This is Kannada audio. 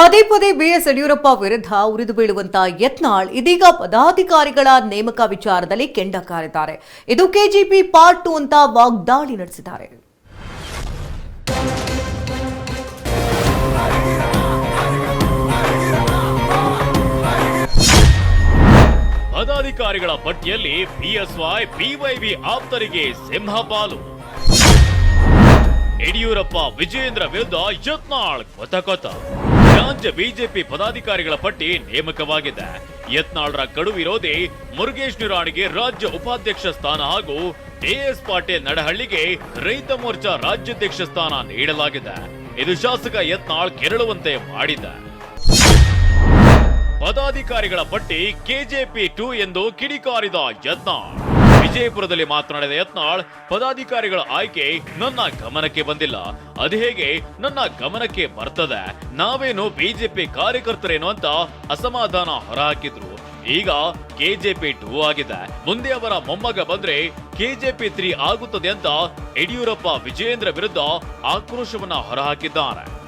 ಪದೇ ಪದೇ ಬಿಎಸ್ ಯಡಿಯೂರಪ್ಪ ವಿರುದ್ಧ ಉರಿದು ಬೀಳುವಂತ ಯತ್ನಾಳ್ ಇದೀಗ ಪದಾಧಿಕಾರಿಗಳ ನೇಮಕ ವಿಚಾರದಲ್ಲಿ ಕೆಂಡ ಕಾರಿದ್ದಾರೆ ಇದು ಕೆಜಿಪಿ ಪಾರ್ಟ್ ಟು ಅಂತ ವಾಗ್ದಾಳಿ ನಡೆಸಿದ್ದಾರೆ. ಪದಾಧಿಕಾರಿಗಳ ಪಟ್ಟಿಯಲ್ಲಿ ಬಿಎಸ್ವೈ, ಬಿವೈವಿ ಆಪ್ತರಿಗೆ ಸಿಂಹಪಾಲು. ಯಡಿಯೂರಪ್ಪ, ವಿಜಯೇಂದ್ರ ವಿರುದ್ಧ ಯತ್ನಾಳ್ ಕೊತ ಕೊತ ರಾಜ್ಯ ಬಿಜೆಪಿ ಪದಾಧಿಕಾರಿಗಳ ಪಟ್ಟಿ ನೇಮಕವಾಗಿದೆ. ಯತ್ನಾಳ್ರ ಕಡು ವಿರೋಧಿ ಮುರುಗೇಶ್ ನಿರಾಣಿಗೆ ರಾಜ್ಯ ಉಪಾಧ್ಯಕ್ಷ ಸ್ಥಾನ ಹಾಗೂ ಟಿಎಸ್ ಪಾಟೀಲ್ ನಡಹಳ್ಳಿಗೆ ರೈತ ಮೋರ್ಚಾ ರಾಜ್ಯಾಧ್ಯಕ್ಷ ಸ್ಥಾನ ನೀಡಲಾಗಿದೆ. ಇದು ಶಾಸಕ ಯತ್ನಾಳ್ ಕೆರಳುವಂತೆ ಮಾಡಿದ. ಪದಾಧಿಕಾರಿಗಳ ಪಟ್ಟಿ ಕೆಜೆಪಿ ಟು ಎಂದು ಕಿಡಿಕಾರಿದ ಯತ್ನಾಳ್. ವಿಜಯಪುರದಲ್ಲಿ ಮಾತನಾಡಿದ ಯತ್ನಾಳ್, ಪದಾಧಿಕಾರಿಗಳ ಆಯ್ಕೆ ನನ್ನ ಗಮನಕ್ಕೆ ಬಂದಿಲ್ಲ. ಅದು ಹೇಗೆ? ನನ್ನ ಗಮನಕ್ಕೆ ಬರ್ತದೆ. ನಾವೇನು ಬಿಜೆಪಿ ಕಾರ್ಯಕರ್ತರೇನು ಅಂತ ಅಸಮಾಧಾನ ಹೊರಹಾಕಿದ್ರು. ಈಗ ಕೆಜೆಪಿ ಟೂ ಆಗಿದೆ. ಮುಂದೆ ಅವರ ಮೊಮ್ಮಗ ಬಂದ್ರೆ ಕೆಜೆಪಿ ತ್ರೀ ಆಗುತ್ತದೆ ಅಂತ ಯಡಿಯೂರಪ್ಪ ವಿಜಯೇಂದ್ರ ವಿರುದ್ಧ ಆಕ್ರೋಶವನ್ನ ಹೊರಹಾಕಿದ್ದಾರೆ.